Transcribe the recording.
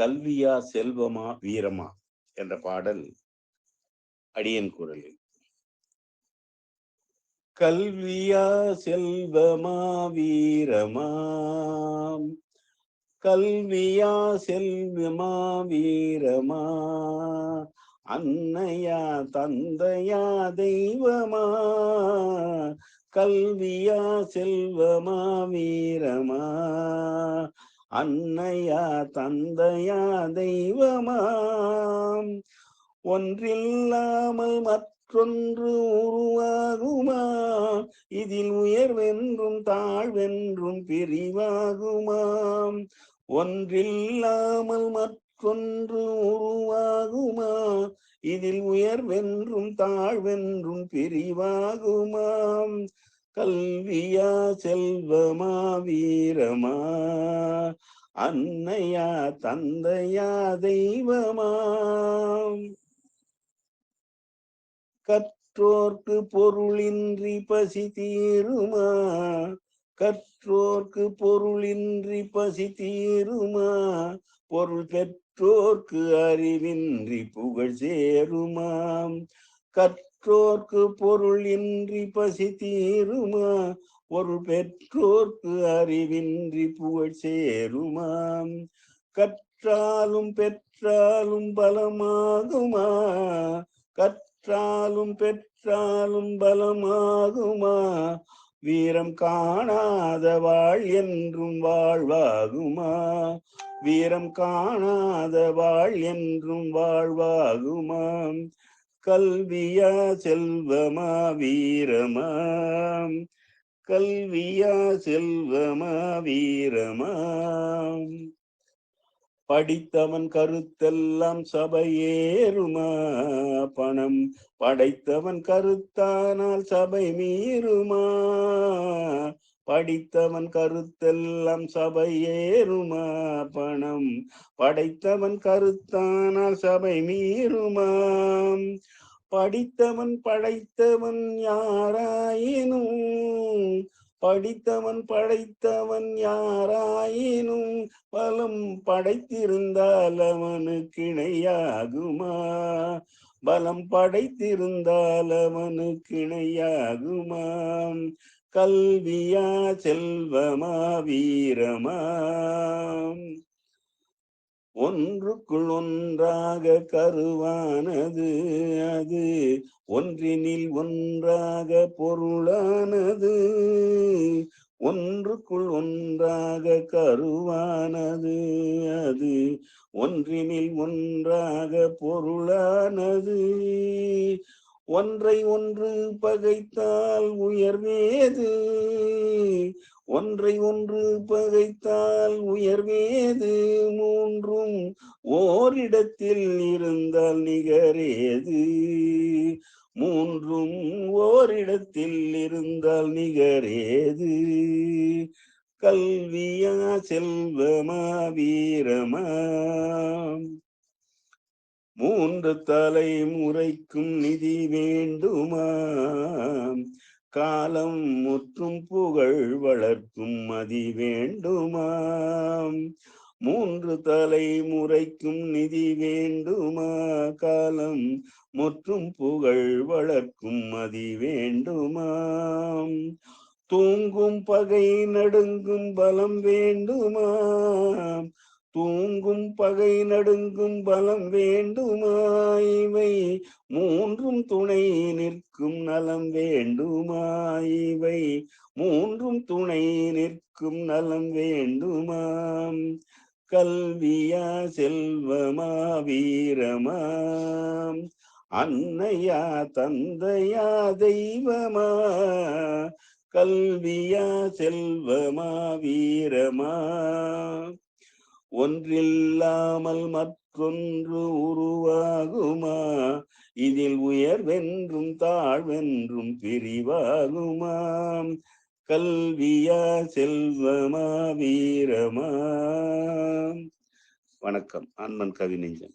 கல்வியா செல்வமா வீரமா என்ற பாடல் அடியன் குரலில். கல்வியா செல்வமா வீரமா? கல்வியா செல்வமா வீரமா? அன்னையா தந்தையா தெய்வமா? கல்வியா செல்வமா வீரமா? அன்னையா தந்தையா தெய்வமாம். ஒன்றில்லாமல் மற்றொன்று உருவாகுமா? இதில் உயர்வென்றும் தாழ்வென்றும் பிரிவாகுமாம் ஒன்றில்லாமல் மற்றொன்று உருவாகுமா? இதில் உயர்வென்றும் தாழ்வென்றும் பிரிவாகுமாம் கல்வியா செல்வமா வீரமா? அன்னையா தந்தையா தெய்வமா? கற்றோர்க்கு பொருளின்றி பசி தீருமா? கற்றோர்க்கு பொருளின்றி பசி தீருமா? பொருள் பெற்றோர்க்கு அறிவின்றி புகழ் சேருமாம். கற்றோர்க்கு பொருள் இன்றி பசி தீருமா? பொருள் பெற்றோர்க்கு அறிவின்றி புகழ் சேருமாம் கற்றாலும் பெற்றாலும் பலமாகுமா? கற்றாலும் பெற்றாலும் பலமாகுமா? வீரம் காணாத வாழ் என்றும் வாழ்வாகுமா? வீரம் காணாத வாழ் என்றும் வாழ்வாகுமா? கல்வியா செல்வமா வீரமா? கல்வியா செல்வமா வீரமா? படித்தவன் கருத்தெல்லாம் சபையேறுமா? பணம் படைத்தவன் கருத்தானால் சபை மீறுமா? படித்தவன் கருத்தெல்லாம் சபை ஏறுமா பணம். படைத்தவன் கருத்தானால் சபை மீறுமாம் படித்தவன் படைத்தவன் யாராயினும். படித்தவன் படைத்தவன் யாராயினும். பலம் படைத்திருந்தால் அவனுக்கு இணையாகுமா. பலம் படைத்திருந்தால் அவனுக்கு இணையாகுமா. கல்வியா செல்வமா வீரமா? ஒன்றுக்குள் ஒன்றாக கருவானது அது ஒன்றினில் ஒன்றாக பொருளானது ஒன்றுக்குள் ஒன்றாக கருவானது அது ஒன்றினில் ஒன்றாக பொருளானது. ஒன்றை ஒன்று பகைத்தால் உயர்வேது ஒன்றை ஒன்று பகைத்தால் உயர்வேது மூன்றும் ஓரிடத்தில் இருந்தால் நிகரேது. மூன்றும் ஓரிடத்தில் இருந்தால் நிகரேது. கல்வியா செல்வமா வீரமா? மூன்று தலை முறைக்கும் நிதி வேண்டுமா காலம் முற்றும் புகழ் வளர்க்கும் மதி வேண்டுமாம். மூன்று தலை முறைக்கும் நிதி வேண்டுமா? காலம் முற்றும் புகழ் வளர்க்கும் மதி வேண்டுமாம். தூங்கும் பகை நடுங்கும் பலம் வேண்டுமாம். தூங்கும் பகை நடுங்கும் பலம் வேண்டுமாய்வை மூன்றும் துணை நிற்கும் நலம் வேண்டுமாய்வை மூன்றும் துணை நிற்கும் நலம் வேண்டுமாம். கல்வியா செல்வமா வீரமாம் அன்னையா தந்தையா தெய்வமா. கல்வியா செல்வமா வீரமா. ஒன்றில்லாமல் மற்றொன்று உருவாகுமா? இதில் உயர்வென்றும் தாழ்வென்றும் பிரிவாகுமாம். கல்வியா செல்வமா வீரமா? வணக்கம் அன்பன் கவிநெஞ்சன்.